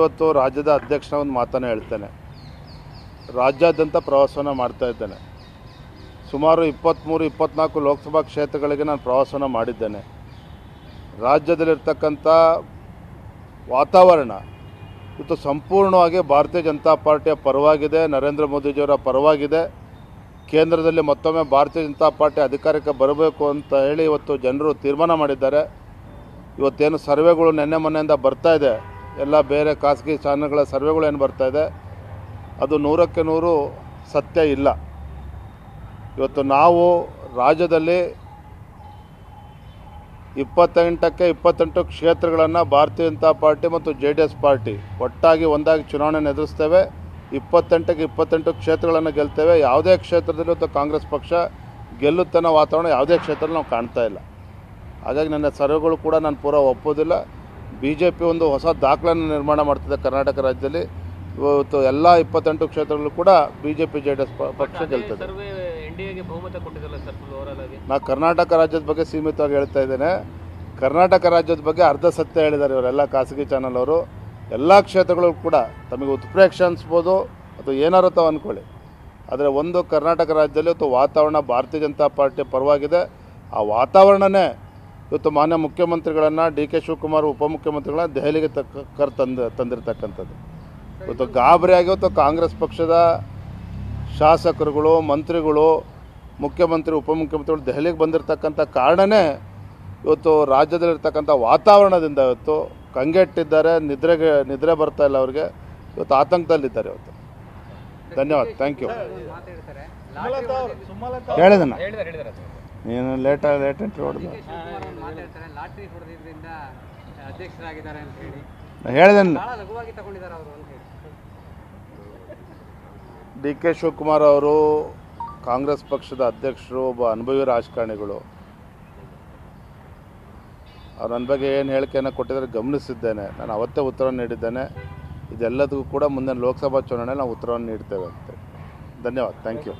ಇವತ್ತು ರಾಜ್ಯದ ಅಧ್ಯಕ್ಷನ ಒಂದು ಮಾತನ್ನು ಹೇಳ್ತೇನೆ. ರಾಜ್ಯಾದ್ಯಂತ ಪ್ರವಾಸವನ್ನು ಮಾಡ್ತಾ ಇದ್ದೇನೆ. ಸುಮಾರು ಇಪ್ಪತ್ತ್ಮೂರು ಇಪ್ಪತ್ತ್ನಾಲ್ಕು ಲೋಕಸಭಾ ಕ್ಷೇತ್ರಗಳಿಗೆ ನಾನು ಪ್ರವಾಸವನ್ನು ಮಾಡಿದ್ದೇನೆ. ರಾಜ್ಯದಲ್ಲಿರ್ತಕ್ಕಂಥ ವಾತಾವರಣ ಇವತ್ತು ಸಂಪೂರ್ಣವಾಗಿ ಭಾರತೀಯ ಜನತಾ ಪಾರ್ಟಿಯ ಪರವಾಗಿದೆ, ನರೇಂದ್ರ ಮೋದಿಜಿಯವರ ಪರವಾಗಿದೆ. ಕೇಂದ್ರದಲ್ಲಿ ಮತ್ತೊಮ್ಮೆ ಭಾರತೀಯ ಜನತಾ ಪಾರ್ಟಿ ಅಧಿಕಾರಕ್ಕೆ ಬರಬೇಕು ಅಂತ ಹೇಳಿ ಇವತ್ತು ಜನರು ತೀರ್ಮಾನ ಮಾಡಿದ್ದಾರೆ. ಇವತ್ತೇನು ಸರ್ವೆಗಳು ನೆನ್ನೆ ಮೊನ್ನೆಯಿಂದ ಬರ್ತಾ ಇದೆ. ಎಲ್ಲ ಬೇರೆ ಖಾಸಗಿ ಚಾನಲ್ಗಳ ಸರ್ವೆಗಳು ಏನು ಬರ್ತಾ ಇದೆ, ಅದು ನೂರಕ್ಕೆ ನೂರು ಸತ್ಯ ಇಲ್ಲ. ಇವತ್ತು ನಾವು ರಾಜ್ಯದಲ್ಲಿ ಇಪ್ಪತ್ತೆಂಟಕ್ಕೆ ಇಪ್ಪತ್ತೆಂಟು ಕ್ಷೇತ್ರಗಳನ್ನು ಭಾರತೀಯ ಜನತಾ ಪಾರ್ಟಿ ಮತ್ತು ಜೆ ಡಿ ಎಸ್ ಪಾರ್ಟಿ ಒಟ್ಟಾಗಿ ಒಂದಾಗಿ ಚುನಾವಣೆ ಎದುರಿಸ್ತೇವೆ. ಇಪ್ಪತ್ತೆಂಟಕ್ಕೆ ಇಪ್ಪತ್ತೆಂಟು ಕ್ಷೇತ್ರಗಳನ್ನು ಗೆಲ್ತೇವೆ. ಯಾವುದೇ ಕ್ಷೇತ್ರದಲ್ಲಿ ಇವತ್ತು ಕಾಂಗ್ರೆಸ್ ಪಕ್ಷ ಗೆಲ್ಲುತ್ತನ್ನೋ ವಾತಾವರಣ ಯಾವುದೇ ಕ್ಷೇತ್ರದಲ್ಲಿ ನಾವು ಕಾಣ್ತಾ ಇಲ್ಲ. ಹಾಗಾಗಿ ನನ್ನ ಸರ್ವೆಗಳು ಕೂಡ ನಾನು ಪೂರ ಒಪ್ಪೋದಿಲ್ಲ. ಬಿ ಜೆ ಪಿ ಒಂದು ಹೊಸ ದಾಖಲೆಯನ್ನು ನಿರ್ಮಾಣ ಮಾಡ್ತಿದೆ ಕರ್ನಾಟಕ ರಾಜ್ಯದಲ್ಲಿ. ಇವತ್ತು ಎಲ್ಲ ಇಪ್ಪತ್ತೆಂಟು ಕ್ಷೇತ್ರಗಳು ಕೂಡ B J P J D S ಪಕ್ಷ ಗೆಲ್ತದೆ ನಾ ಕರ್ನಾಟಕ ರಾಜ್ಯದ ಬಗ್ಗೆ ಸೀಮಿತವಾಗಿ ಹೇಳ್ತಾ ಇದ್ದೇನೆ. ಕರ್ನಾಟಕ ರಾಜ್ಯದ ಬಗ್ಗೆ ಅರ್ಧ ಸತ್ಯ ಹೇಳಿದ್ದಾರೆ ಇವರೆಲ್ಲ ಖಾಸಗಿ ಚಾನಲ್ ಅವರು. ಎಲ್ಲ ಕ್ಷೇತ್ರಗಳು ಕೂಡ ತಮಗೆ ಉತ್ಪ್ರೇಕ್ಷೆ ಅನಿಸ್ಬೋದು. ಅಥವಾ ಏನಾರು ತಾವು ಅಂದ್ಕೊಳ್ಳಿ ಆದರೆ ಒಂದು ಕರ್ನಾಟಕ ರಾಜ್ಯದಲ್ಲಿ ಅಥವಾ ವಾತಾವರಣ ಭಾರತೀಯ ಜನತಾ ಪಾರ್ಟಿ ಪರವಾಗಿದೆ. ಆ ವಾತಾವರಣನೇ ಇವತ್ತು ಮಾನ್ಯ ಮುಖ್ಯಮಂತ್ರಿಗಳನ್ನು ಡಿ ಕೆ ಶಿವಕುಮಾರ್ ಉಪಮುಖ್ಯಮಂತ್ರಿಗಳನ್ನ ದೆಹಲಿಗೆ ತಕ್ಕ ಕರ್ ತಂದು ತಂದಿರತಕ್ಕಂಥದ್ದು. ಇವತ್ತು ಗಾಬರಿಯಾಗಿ ಇವತ್ತು ಕಾಂಗ್ರೆಸ್ ಪಕ್ಷದ ಶಾಸಕರುಗಳು ಮಂತ್ರಿಗಳು ಮುಖ್ಯಮಂತ್ರಿ ಉಪಮುಖ್ಯಮಂತ್ರಿಗಳು ದೆಹಲಿಗೆ ಬಂದಿರತಕ್ಕಂಥ ಕಾರಣನೇ ಇವತ್ತು ರಾಜ್ಯದಲ್ಲಿರ್ತಕ್ಕಂಥ ವಾತಾವರಣದಿಂದ ಇವತ್ತು ಕಂಗೆಟ್ಟಿದ್ದಾರೆ ನಿದ್ರೆಗೆ ನಿದ್ರೆ ಬರ್ತಾ ಇಲ್ಲ ಅವರಿಗೆ. ಇವತ್ತು ಆತಂಕದಲ್ಲಿದ್ದಾರೆ ಇವತ್ತು. ಧನ್ಯವಾದ. ಥ್ಯಾಂಕ್ ಯು ಮಾತಾಡ್ತಾರೆ. ಹೇಳಿದನ ಲೇಟ್ ಹೇಳಿದಾರೆ ಸರ್ ನೀನು ಲೇಟ ಲೇಟ್ ಎಂಟ್ರಿ ಹೊಡೆದು ಹೇಳಿದೆ ಡಿ ಕೆ ಶಿವಕುಮಾರ್ ಅವರು ಕಾಂಗ್ರೆಸ್ ಪಕ್ಷದ ಅಧ್ಯಕ್ಷರು ಒಬ್ಬ ಅನುಭವಿ ರಾಜಕಾರಣಿಗಳು. ಅವ್ರ ನನ್ನ ಬಗ್ಗೆ ಏನು ಹೇಳಿಕೆಯನ್ನು ಕೊಟ್ಟಿದ್ದಾರೆ ಗಮನಿಸಿದ್ದೇನೆ. ನಾನು ಅವತ್ತೇ ಉತ್ತರ ನೀಡಿದ್ದೇನೆ. ಇದೆಲ್ಲದಕ್ಕೂ ಕೂಡ ಮುಂದಿನ ಲೋಕಸಭಾ ಚುನಾವಣೆ ನಾವು ಉತ್ತರವನ್ನು ನೀಡ್ತೇವೆ ಅಂತ ಧನ್ಯವಾದ. Thank you